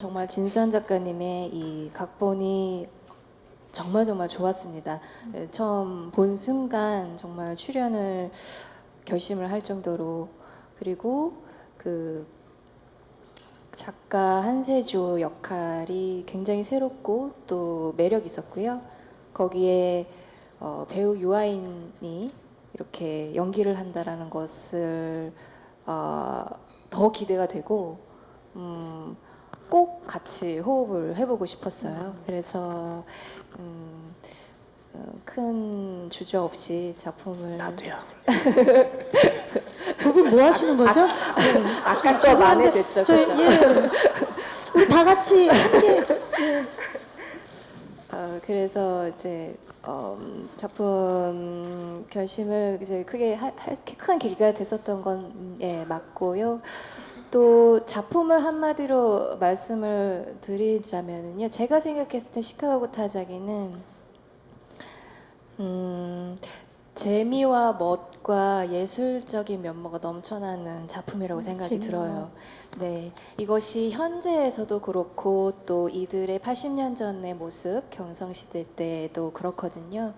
정말 진수한 작가님의 이 각본이 정말 정말 좋았습니다. 예, 처음 본 순간 정말 출연을 결심을 할 정도로 그리고 그 작가 한세주 역할이 굉장히 새롭고 또 매력 있었고요. 거기에 어, 배우 유아인이 이렇게 연기를 한다라는 것을 어, 더 기대가 되고 음, 꼭 같이 호흡을 해보고 싶었어요. 그래서 음, 어, 큰 주저 없이 작품을 나도요. 두분 뭐 하시는 거죠? 아까 좀 만회됐죠, 저희 그죠? 예. 우리 다 같이 함께 어, 그래서 이제 어, 음, 작품 결심을 이제 크게 할, 할- 큰 계기가 됐었던 건 음, 예, 맞고요. 또 작품을 한마디로 말씀을 드리자면은요, 제가 생각했을 때 시카고 타자기는 음, 재미와 멋 과 예술적인 면모가 넘쳐나는 작품이라고 생각이 재미와 들어요. 네, 이것이 현재에서도 그렇고 또 이들의 80년 전의 모습, 경성시대 때도 그렇거든요.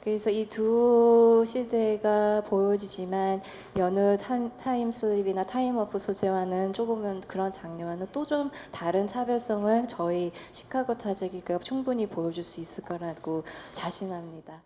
그래서 이 두 시대가 보여지지만 여느 타- 타임 슬립이나 타임 오프 소재와는 조금은 그런 장르와는 또 좀 다른 차별성을 저희 시카고 타자기가 충분히 보여줄 수 있을 거라고 자신합니다.